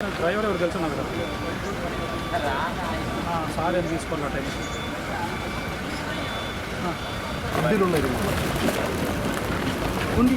Driver ఎవరు తెలుసు నాకు? సార్ ఏం తీసుకున్న టైం అద్దెలు ఉన్నాయి ఉంది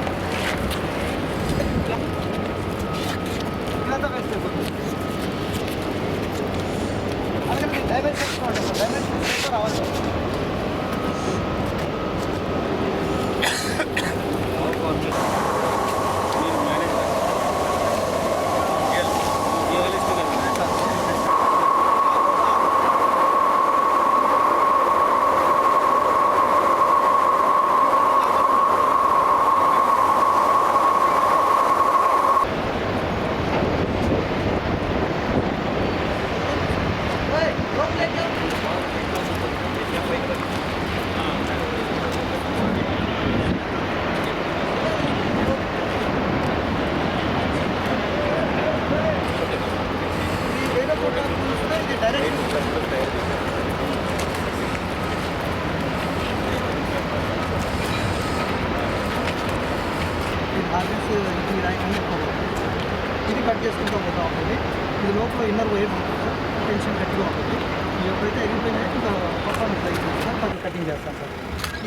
ఇది కట్ చేసుకుంటూ పోతా ఉంటుంది ఇది లోపల ఇన్నర్ వైర్ ఉంటుంది సార్ టెన్షన్ గట్టిగా ఉంటుంది ఇది ఎప్పుడైతే ఎగిరిపోయినా ఇంకా పర్ఫార్మెన్స్ అయిపోతుంది సార్ అది కటింగ్ చేస్తాం సార్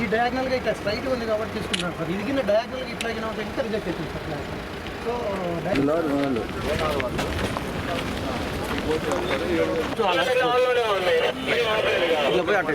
ఈ డయాగ్నల్గా ఇట్లా స్ట్రైట్ ఉంది కాబట్టి తీసుకుంటున్నాం సార్. ఇది కింద డయాగ్నల్గా ఇట్లా అయినా ఇంకా రిజెక్ట్ అవుతుంది సార్. సో ఇట్లా పోయి అట్లా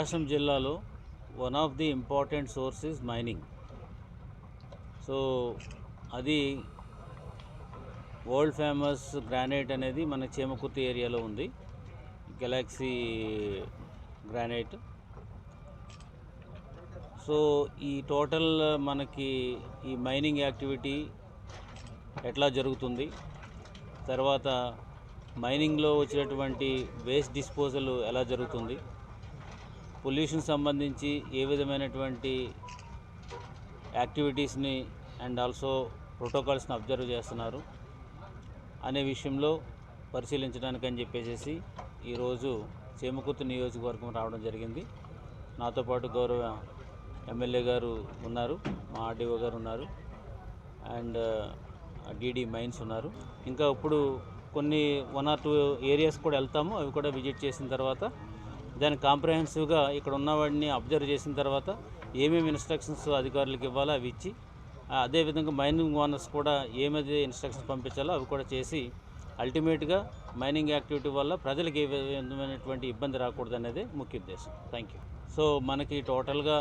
ప్రకాశం జిల్లాలో one of the important source is mining so అది వరల్డ్ ఫేమస్ గ్రానైట్ అనేది మన చేమకుర్తి ఏరియాలో ఉంది. గెలాక్సీ గ్రానైట్ సో ఈ టోటల్ మనకి ఈ మైనింగ్ యాక్టివిటీ ఎట్లా జరుగుతుంది? తర్వాత మైనింగ్లో వచ్చినటువంటి వేస్ట్ డిస్పోజల్ ఎలా జరుగుతుంది? పొల్యూషన్ సంబంధించి ఏ విధమైనటువంటి యాక్టివిటీస్ని అండ్ ఆల్సో ప్రోటోకాల్స్ని అబ్జర్వ్ చేస్తున్నారు అనే విషయంలో పరిశీలించడానికి అని చెప్పేసి ఈరోజు చేమకుర్తి నియోజకవర్గం రావడం జరిగింది. నాతో పాటు గౌరవ ఎమ్మెల్యే గారు ఉన్నారు మా ఆర్డీఓ గారు ఉన్నారు అండ్ డీడీ మైన్స్ ఉన్నారు. ఇంకా ఇప్పుడు కొన్ని వన్ ఆర్ టూ ఏరియాస్ కూడా వెళ్తాము అవి కూడా విజిట్ చేసిన తర్వాత దాన్ని కాంప్రహెన్సివ్గా ఇక్కడ ఉన్నవాడిని అబ్జర్వ్ చేసిన తర్వాత ఏమేమి ఇన్స్ట్రక్షన్స్ అధికారులకు ఇవ్వాలో అవి ఇచ్చి అదేవిధంగా మైనింగ్ ఓనర్స్ కూడా ఏమైతే ఇన్స్ట్రక్షన్స్ పంపించాలో అవి కూడా చేసి అల్టిమేట్గా మైనింగ్ యాక్టివిటీ వల్ల ప్రజలకు ఏ విధమైనటువంటి ఇబ్బంది రాకూడదు అనేది ముఖ్య ఉద్దేశం. థ్యాంక్ యూ సో మనకి టోటల్గా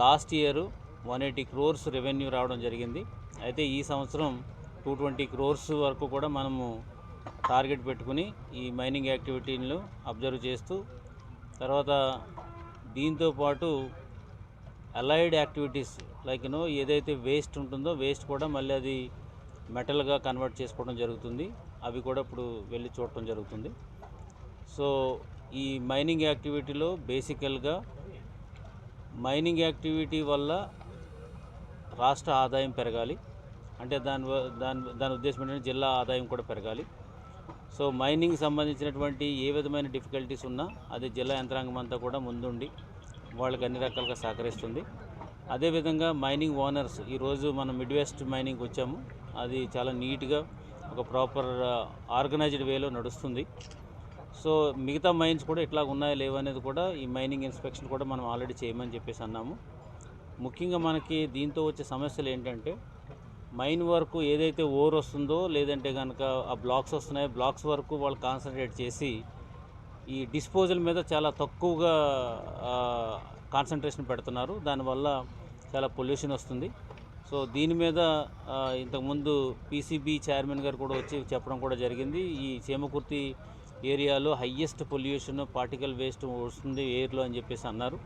last year one eighty crores revenue రావడం జరిగింది. అయితే ఈ సంవత్సరం టూ ట్వంటీ క్రోర్స్ వరకు కూడా మనము టార్గెట్ పెట్టుకుని ఈ మైనింగ్ యాక్టివిటీలను అబ్జర్వ్ చేస్తూ తర్వాత దీంతో పాటు allied activities like you know ఏదైతే వేస్ట్ ఉంటుందో వేస్ట్ కూడా మళ్ళీ అది మెటల్గా కన్వర్ట్ చేసుకోవడం జరుగుతుంది. అవి కూడా ఇప్పుడు వెళ్ళి చూడటం జరుగుతుంది. సో ఈ మైనింగ్ యాక్టివిటీలో బేసికల్గా మైనింగ్ యాక్టివిటీ వల్ల రాష్ట్ర ఆదాయం పెరగాలి. అంటే దాని వ- దాని దాని ఉద్దేశం ఏంటంటే జిల్లా ఆదాయం కూడా పెరగాలి. సో మైనింగ్ సంబంధించినటువంటి ఏ విధమైన డిఫికల్టీస్ ఉన్నా అది జిల్లా యంత్రాంగం అంతా కూడా ముందుండి వాళ్ళకి అన్ని రకాలుగా సహకరిస్తుంది. అదేవిధంగా మైనింగ్ ఓనర్స్ ఈరోజు మనం మిడ్ వెస్ట్ మైనింగ్కి వచ్చాము. అది చాలా నీట్గా ఒక ప్రాపర్ ఆర్గనైజ్డ్ వేలో నడుస్తుంది. సో మిగతా మైన్స్ కూడా ఇట్లా ఉన్నాయా లేవనేది అనేది కూడా ఈ మైనింగ్ ఇన్స్పెక్షన్ కూడా మనం ఆల్రెడీ చేయమని చెప్పేసి అన్నాము. ముఖ్యంగా మనకి దీంతో వచ్చే సమస్యలు ఏంటంటే మైన్ వరకు ఏదైతే ఓర్ వస్తుందో లేదంటే కనుక ఆ బ్లాక్స్ వస్తున్నాయో బ్లాక్స్ వరకు వాళ్ళు కాన్సన్ట్రేట్ చేసి ఈ డిస్పోజల్ మీద చాలా తక్కువగా కాన్సన్ట్రేషన్ పెడుతున్నారు. దానివల్ల చాలా పొల్యూషన్ వస్తుంది. సో దీని మీద ఇంతకుముందు పీసీబీ చైర్మన్ గారు కూడా వచ్చి చెప్పడం కూడా జరిగింది. ఈ చేమకుర్తి ఏరియాలో హయ్యెస్ట్ పొల్యూషన్ పార్టికల్ వేస్ట్ వస్తుంది ఎయిర్లో అని చెప్పేసి అన్నారు.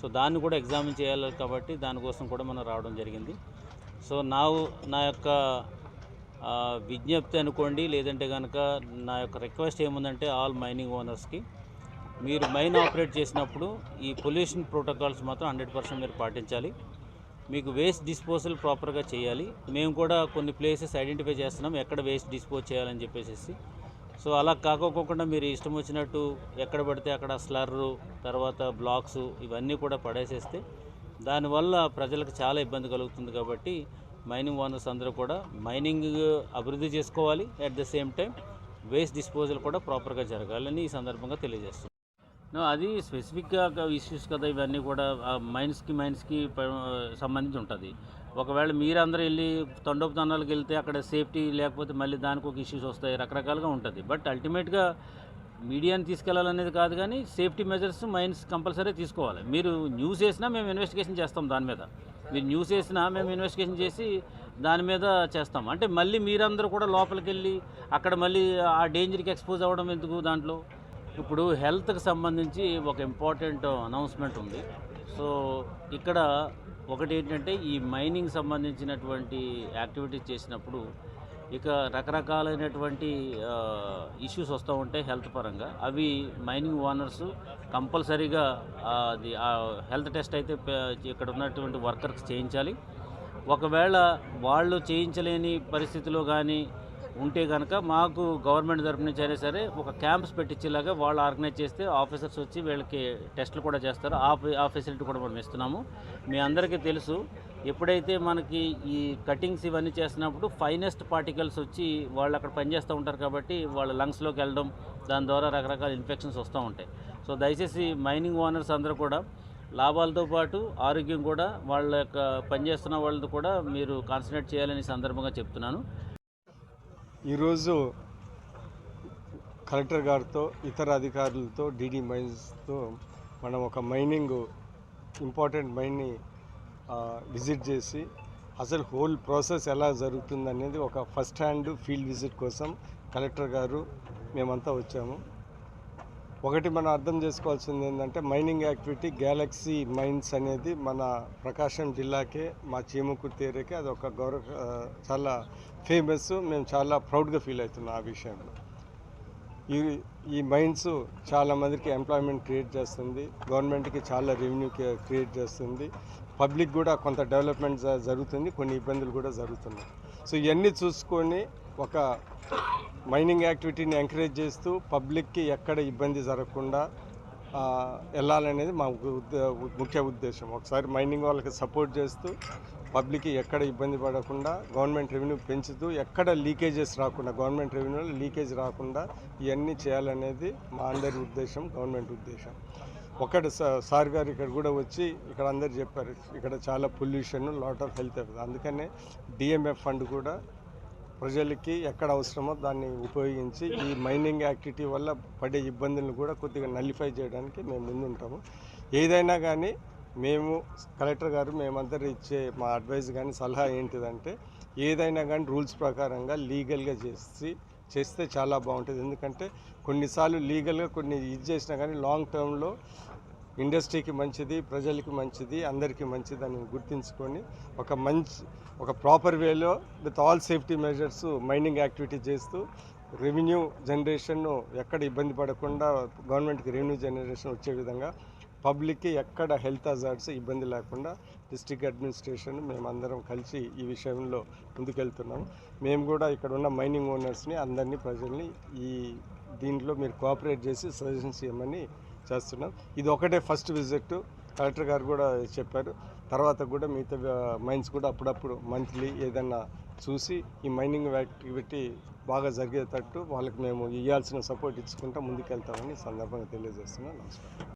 సో దాన్ని కూడా ఎగ్జామిన్ చేయాలి కాబట్టి దానికోసం కూడా మనం రావడం జరిగింది. సో నా నా యొక్క విజ్ఞప్తి అనుకోండి లేదంటే కనుక నా యొక్క రిక్వెస్ట్ ఏముందంటే ఆల్ మైనింగ్ ఓనర్స్కి. మీరు మైన్ ఆపరేట్ చేసినప్పుడు ఈ పొల్యూషన్ ప్రోటోకాల్స్ మాత్రం హండ్రెడ్ పర్సెంట్ మీరు పాటించాలి. మీకు వేస్ట్ డిస్పోజల్ ప్రాపర్గా చేయాలి. మేము కూడా కొన్ని ప్లేసెస్ ఐడెంటిఫై చేస్తున్నాం ఎక్కడ వేస్ట్ డిస్పోజ్ చేయాలని చెప్పేసి సో అలా కాకోకుండా మీరు ఇష్టం వచ్చినట్టు ఎక్కడ పడితే అక్కడ స్లర్రు తర్వాత బ్లాక్స్ ఇవన్నీ కూడా పడేసేస్తే దానివల్ల ప్రజలకు చాలా ఇబ్బంది కలుగుతుంది కాబట్టి మైనింగ్ ఓనర్స్ అందరూ కూడా మైనింగ్ అభివృద్ధి చేసుకోవాలి. At the same time waste disposal కూడా ప్రాపర్గా జరగాలని ఈ సందర్భంగా తెలియజేస్తుంది అది స్పెసిఫిక్గా ఇష్యూస్ కదా ఇవన్నీ కూడా మైన్స్కి మైన్స్కి సంబంధించి ఉంటుంది. ఒకవేళ మీరందరూ వెళ్ళి తండోపు తండాలకు వెళ్తే అక్కడ సేఫ్టీ లేకపోతే మళ్ళీ దానికి ఒక ఇష్యూస్ వస్తాయి రకరకాలుగా ఉంటుంది. బట్ అల్టిమేట్గా మీడియాని తీసుకెళ్ళాలనేది కాదు కానీ సేఫ్టీ మెజర్స్ మైన్స్ కంపల్సరీ తీసుకోవాలి. మీరు న్యూస్ వేసినా మేము ఇన్వెస్టిగేషన్ చేస్తాం దాని మీద. మీరు న్యూస్ వేసినా మేము ఇన్వెస్టిగేషన్ చేసి దాని మీద చేస్తాం. అంటే మళ్ళీ మీరందరూ కూడా లోపలికి వెళ్ళి అక్కడ మళ్ళీ ఆ డేంజర్కి ఎక్స్పోజ్ అవ్వడం ఎందుకు దాంట్లో? ఇప్పుడు హెల్త్కి సంబంధించి ఒక ఇంపార్టెంట్ అనౌన్స్మెంట్ ఉంది. సో ఇక్కడ ఒకటి ఏంటంటే ఈ మైనింగ్ సంబంధించినటువంటి యాక్టివిటీస్ చేసినప్పుడు ఇక రకరకాలైనటువంటి ఇష్యూస్ వస్తూ ఉంటాయి హెల్త్ పరంగా. అవి మైనింగ్ ఓనర్స్ కంపల్సరీగా అది హెల్త్ టెస్ట్ అయితే ఇక్కడ ఉన్నటువంటి వర్కర్స్ చేయించాలి. ఒకవేళ వాళ్ళు చేయించలేని పరిస్థితిలో కానీ ఉంటే కనుక మాకు గవర్నమెంట్ తరపు నుంచి అయినా సరే ఒక క్యాంప్స్ పెట్టించేలాగా వాళ్ళు ఆర్గనైజ్ చేస్తే ఆఫీసర్స్ వచ్చి వీళ్ళకి టెస్టులు కూడా చేస్తారు. ఆ ఆ ఫెసిలిటీ కూడా మనం ఇస్తున్నాము. మీ అందరికీ తెలుసు ఎప్పుడైతే మనకి ఈ కటింగ్స్ ఇవన్నీ చేస్తున్నప్పుడు ఫైనెస్ట్ పార్టికల్స్ వచ్చి వాళ్ళు అక్కడ పనిచేస్తూ ఉంటారు కాబట్టి వాళ్ళ లంగ్స్లోకి వెళ్ళడం దాని ద్వారా రకరకాల ఇన్ఫెక్షన్స్ వస్తూ ఉంటాయి. సో దయచేసి మైనింగ్ ఓనర్స్ అందరూ కూడా లాభాలతో పాటు ఆరోగ్యం కూడా వాళ్ళ యొక్క పనిచేస్తున్న వాళ్ళతో కూడా మీరు కాన్సన్ట్రేట్ చేయాలని సందర్భంగా చెప్తున్నాను. ఈరోజు కలెక్టర్ గారితో ఇతర అధికారులతో డీడీ మైన్స్తో మనం ఒక మైనింగ్ ఇంపార్టెంట్ మైన్ని విజిట్ చేసి అసలు హోల్ ప్రాసెస్ ఎలా జరుగుతుంది అనేది ఒక ఫస్ట్ హ్యాండ్ ఫీల్డ్ విజిట్ కోసం కలెక్టర్ గారు మేమంతా వచ్చాము. ఒకటి మనం అర్థం చేసుకోవాల్సింది ఏంటంటే మైనింగ్ యాక్టివిటీ గ్యాలక్సీ మైన్స్ అనేది మన ప్రకాశం జిల్లాకే మా చీమకుర్తి ఏరియాకే అది ఒక గౌరవ చాలా ఫేమస్ మేము చాలా ప్రౌడ్గా ఫీల్ అవుతున్నాం ఆ విషయంలో. ఈ ఈ మైన్స్ చాలామందికి ఎంప్లాయ్మెంట్ క్రియేట్ చేస్తుంది. గవర్నమెంట్కి చాలా రెవెన్యూ క్రియేట్ చేస్తుంది. పబ్లిక్ కూడా కొంత డెవలప్మెంట్ జరుగుతుంది. కొన్ని ఇబ్బందులు కూడా జరుగుతున్నాయి. సో ఇవన్నీ చూసుకొని ఒక మైనింగ్ యాక్టివిటీని ఎంకరేజ్ చేస్తూ పబ్లిక్కి ఎక్కడ ఇబ్బంది జరగకుండా వెళ్ళాలనేది మా ముఖ్య ఉద్దేశం. ఒకసారి మైనింగ్ వాళ్ళకి సపోర్ట్ చేస్తూ పబ్లిక్కి ఎక్కడ ఇబ్బంది పడకుండా గవర్నమెంట్ రెవెన్యూ పెంచుతూ ఎక్కడ లీకేజెస్ రాకుండా గవర్నమెంట్ రెవెన్యూలో లీకేజ్ రాకుండా ఇవన్నీ చేయాలనేది మా అందరి ఉద్దేశం గవర్నమెంట్ ఉద్దేశం. ఒకటి సార్ గారు ఇక్కడ కూడా వచ్చి ఇక్కడ అందరు చెప్పారు ఇక్కడ చాలా పొల్యూషన్ లాట్ ఆఫ్ హెల్త్ అందుకనే డిఎంఎఫ్ ఫండ్ కూడా ప్రజలకి ఎక్కడ అవసరమో దాన్ని ఉపయోగించి ఈ మైనింగ్ యాక్టివిటీ వల్ల పడే ఇబ్బందులను కూడా కొద్దిగా నలిఫై చేయడానికి మేము ముందుంటాము. ఏదైనా కానీ మేము కలెక్టర్ గారు మేమందరూ ఇచ్చే మా అడ్వైస్ కానీ సలహా ఏంటిదంటే ఏదైనా కానీ రూల్స్ ప్రకారంగా లీగల్గా చేసి చేస్తే చాలా బాగుంటుంది. ఎందుకంటే కొన్నిసార్లు లీగల్గా కొన్ని ఇది చేసినా కానీ లాంగ్ టర్మ్లో ఇండస్ట్రీకి మంచిది ప్రజలకి మంచిది అందరికీ మంచిది అని గుర్తించుకొని ఒక మంచి ఒక ప్రాపర్ వేలో with all safety measures mining activity చేస్తూ రెవెన్యూ జనరేషన్ ఎక్కడ ఇబ్బంది పడకుండా గవర్నమెంట్కి రెవెన్యూ జనరేషన్ వచ్చే విధంగా పబ్లిక్కి ఎక్కడ హెల్త్ అజార్డ్స్ ఇబ్బంది లేకుండా డిస్ట్రిక్ట్ అడ్మినిస్ట్రేషన్ మేమందరం కలిసి ఈ విషయంలో ముందుకెళ్తున్నాము. మేము కూడా ఇక్కడ ఉన్న మైనింగ్ ఓనర్స్ని అందరినీ ప్రజల్ని ఈ దీంట్లో మీరు కోఆపరేట్ చేసి సజెషన్స్ ఇవ్వమని చేస్తున్నాం. ఇది ఒకటే ఫస్ట్ విజిట్. కలెక్టర్ గారు కూడా చెప్పారు. తర్వాత కూడా మిగతా మైన్స్ కూడా అప్పుడప్పుడు మంత్లీ ఏదన్నా చూసి ఈ మైనింగ్ యాక్టివిటీ బాగా జరిగేటట్టు వాళ్ళకి మేము ఇవ్వాల్సిన సపోర్ట్ ఇచ్చుకుంటా ముందుకెళ్తామని సందర్భంగా తెలియజేస్తున్నాం నమస్కారం.